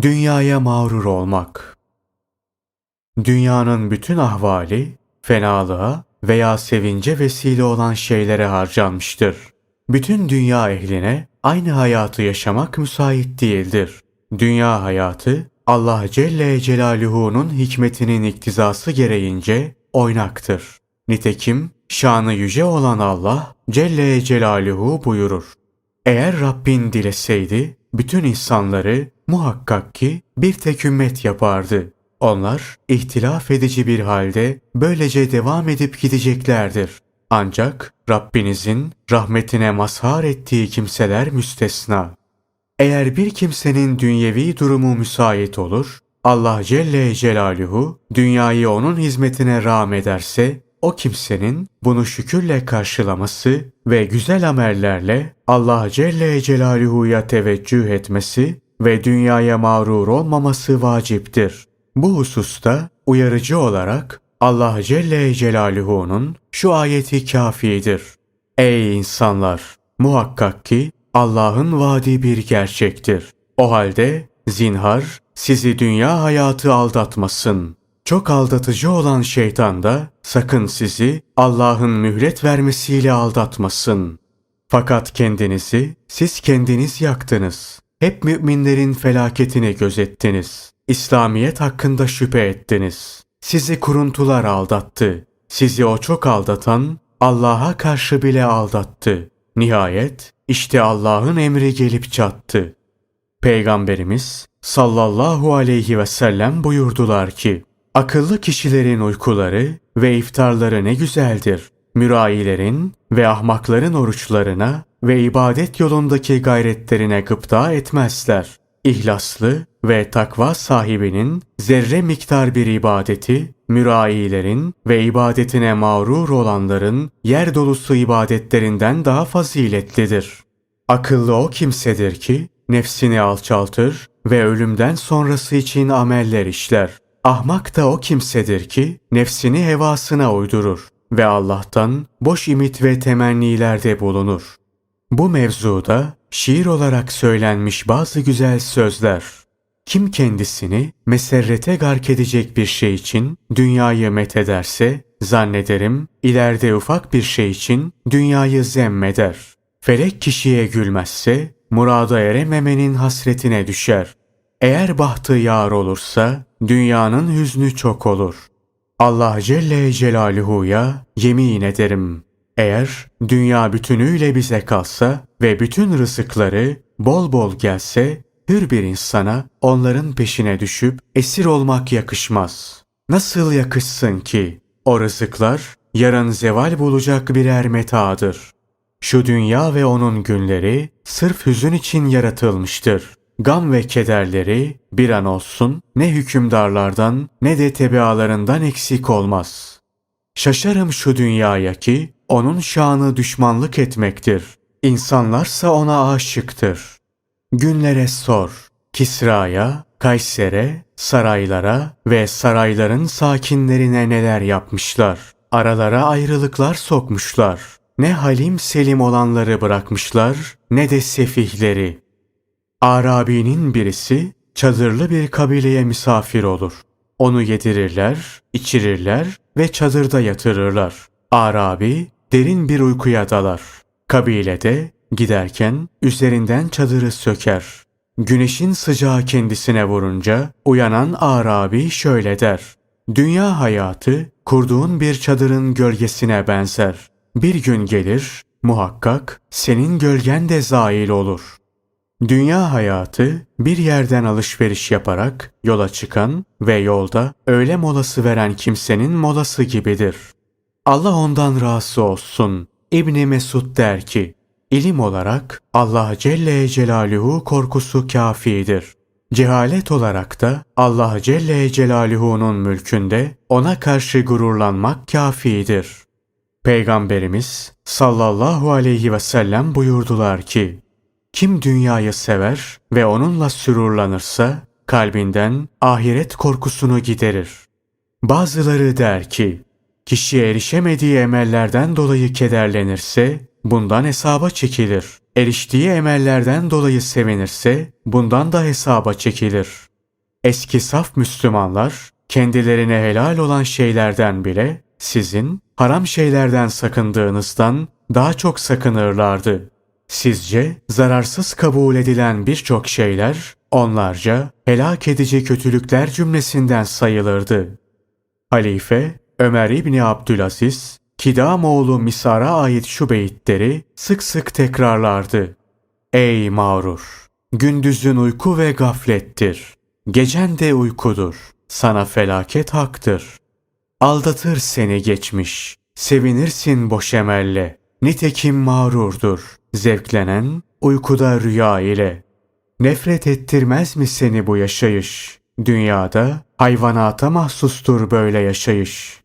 Dünyaya mağrur olmak. Dünyanın bütün ahvali fenalığa veya sevince vesile olan şeylere harcanmıştır. Bütün dünya ehline aynı hayatı yaşamak müsait değildir. Dünya hayatı Allah Celle Celaluhu'nun hikmetinin iktizası gereğince oynaktır. Nitekim şanı yüce olan Allah Celle Celaluhu buyurur. Eğer Rabbin dileseydi bütün insanları muhakkak ki bir tek ümmet yapardı. Onlar ihtilaf edici bir halde böylece devam edip gideceklerdir. Ancak Rabbinizin rahmetine mazhar ettiği kimseler müstesna. Eğer bir kimsenin dünyevi durumu müsait olur, Allah Celle Celaluhu dünyayı onun hizmetine rağm ederse, o kimsenin bunu şükürle karşılaması ve güzel amellerle Allah Celle Celaluhu'ya teveccüh etmesi ve dünyaya mağrur olmaması vaciptir. Bu hususta uyarıcı olarak Allah Celle Celaluhu'nun şu ayeti kafidir. Ey insanlar! Muhakkak ki Allah'ın vaadi bir gerçektir. O halde zinhar sizi dünya hayatı aldatmasın. Çok aldatıcı olan şeytan da sakın sizi Allah'ın mühlet vermesiyle aldatmasın. Fakat kendinizi siz kendiniz yaktınız. Hep müminlerin felaketini gözettiniz. İslamiyet hakkında şüphe ettiniz. Sizi kuruntular aldattı. Sizi o çok aldatan Allah'a karşı bile aldattı. Nihayet işte Allah'ın emri gelip çattı. Peygamberimiz sallallahu aleyhi ve sellem buyurdular ki, Akıllı kişilerin uykuları ve iftarları ne güzeldir. Mürayilerin ve ahmakların oruçlarına ve ibadet yolundaki gayretlerine gıpta etmezler. İhlaslı ve takva sahibinin zerre miktar bir ibadeti, mürayilerin ve ibadetine mağrur olanların yer dolusu ibadetlerinden daha faziletlidir. Akıllı o kimsedir ki, nefsini alçaltır ve ölümden sonrası için ameller işler. Ahmak da o kimsedir ki, nefsini hevasına uydurur ve Allah'tan boş imit ve temennilerde bulunur. Bu mevzuda şiir olarak söylenmiş bazı güzel sözler. Kim kendisini meserrete gark edecek bir şey için dünyayı methederse, zannederim ileride ufak bir şey için dünyayı zemmeder. Felek kişiye gülmezse, murada erememenin hasretine düşer. Eğer bahtı yar olursa, dünyanın hüznü çok olur. Allah Celle Celaluhu'ya yemin ederim. Eğer dünya bütünüyle bize kalsa ve bütün rızıkları bol bol gelse, hür bir insana onların peşine düşüp esir olmak yakışmaz. Nasıl yakışsın ki? O rızıklar yarın zeval bulacak birer metadır. Şu dünya ve onun günleri sırf hüzün için yaratılmıştır. Gam ve kederleri bir an olsun ne hükümdarlardan ne de tebealarından eksik olmaz. Şaşarım şu dünyaya ki onun şanı düşmanlık etmektir. İnsanlarsa ona aşıktır. Günlere sor. Kisra'ya, Kayser'e, saraylara ve sarayların sakinlerine neler yapmışlar. Aralara ayrılıklar sokmuşlar. Ne halim selim olanları bırakmışlar ne de sefihleri. Arabi'nin birisi çadırlı bir kabileye misafir olur. Onu yedirirler, içirirler ve çadırda yatırırlar. Arabi derin bir uykuya dalar. Kabilede giderken üzerinden çadırı söker. Güneşin sıcağı kendisine vurunca uyanan Arabi şöyle der. Dünya hayatı kurduğun bir çadırın gölgesine benzer. Bir gün gelir, muhakkak senin gölgen de zail olur. Dünya hayatı bir yerden alışveriş yaparak yola çıkan ve yolda öğle molası veren kimsenin molası gibidir. Allah ondan razı olsun. İbni Mesud der ki, ilim olarak Allah Celle Celaluhu korkusu kafidir. Cehalet olarak da Allah Celle Celaluhu'nun mülkünde ona karşı gururlanmak kafidir. Peygamberimiz sallallahu aleyhi ve sellem buyurdular ki, kim dünyayı sever ve onunla sürurlanırsa kalbinden ahiret korkusunu giderir. Bazıları der ki, kişi erişemediği emellerden dolayı kederlenirse bundan hesaba çekilir. eriştiği emellerden dolayı sevinirse bundan da hesaba çekilir. Eski saf Müslümanlar kendilerine helal olan şeylerden bile sizin haram şeylerden sakındığınızdan daha çok sakınırlardı. Sizce zararsız kabul edilen birçok şeyler onlarca helak edici kötülükler cümlesinden sayılırdı. Halife Ömer İbni Abdülaziz, Kidamoğlu Misar'a ait şu beyitleri sık sık tekrarlardı. Ey mağrur! Gündüzün uyku ve gaflettir. Gecen de uykudur. Sana felaket haktır. Aldatır seni geçmiş. Sevinirsin boş emelle. Nitekim mağrurdur. Zevklenen uykuda rüya ile. Nefret ettirmez mi seni bu yaşayış? Dünyada hayvanata mahsustur böyle yaşayış.